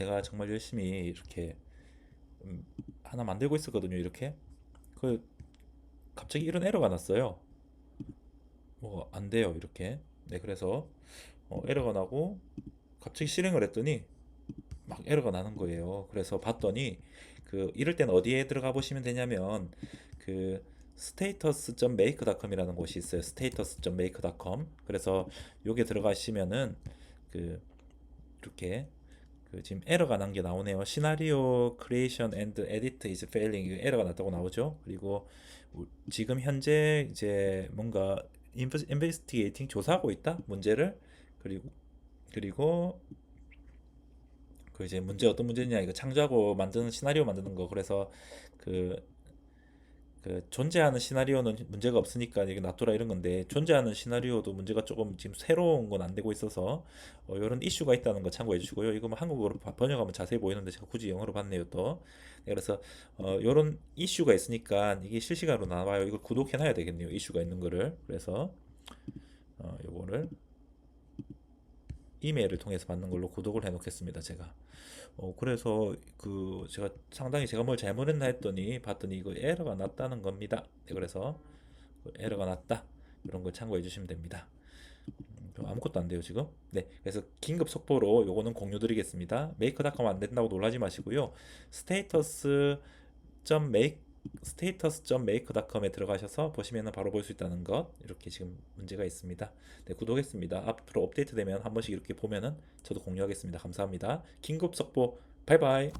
제가 정말 열심히 이렇게 음, 하나 만들고 있었거든요. 이렇게 그 갑자기 이런 에러가 났어요. 뭐안 돼요. 이렇게. 네, 그래서 어, 에러가 나고 갑자기 실행을 했더니 막 에러가 나는 거예요. 그래서 봤더니 그 이럴 땐 어디에 들어가 보시면 되냐면 그 status.make.com이라는 곳이 있어요. status.make.com. 그래서 여기에 들어가시면은 그 이렇게 그 지금 에러가 난 게 나오네요. 시나리오 and edit is failing. 이거 에러가 났다고 나오죠. 그리고 우- 지금 현재 이제 뭔가 인베- investigating 조사하고 있다? 문제를? 그리고 그리고 그 이제 문제 어떤 문제냐? 이거 창조하고 만드는 시나리오 만드는 거. 그래서 그 그 존재하는 시나리오는 문제가 없으니까 이게 놔둬라 이런 건데 존재하는 시나리오도 문제가 조금 지금 새로운 건 안 되고 있어서 어, 이런 이슈가 있다는 거 참고해 주시고요. 이거 뭐 한국어로 바- 번역하면 자세히 보이는데 제가 굳이 영어로 봤네요 또. 네, 그래서 어, 이런 이슈가 있으니까 이게 실시간으로 나와요. 이걸 구독해 놔야 되겠네요. 이슈가 있는 거를. 그래서 어, 요거를 이메일을 통해서 받는 걸로 구독을 해 놓겠습니다. 제가. 어, 그래서 그 제가 상당히 제가 뭘 잘못했나 했더니 봤더니 이거 에러가 났다는 겁니다. 네, 그래서 그 에러가 났다. 이런 걸 참고해 주시면 됩니다. 음, 좀 아무것도 안 돼요, 지금. 네. 그래서 긴급 속보로 요거는 공유 드리겠습니다. 메이커닷컴 안 된다고 놀라지 마시고요. status.make status.make.com에 들어가셔서 보시면은 바로 볼 수 있다는 것 이렇게 지금 문제가 있습니다. 네, 구독했습니다. 앞으로 업데이트 되면 한 번씩 이렇게 보면은 저도 공유하겠습니다. 감사합니다. 긴급 속보 바이바이.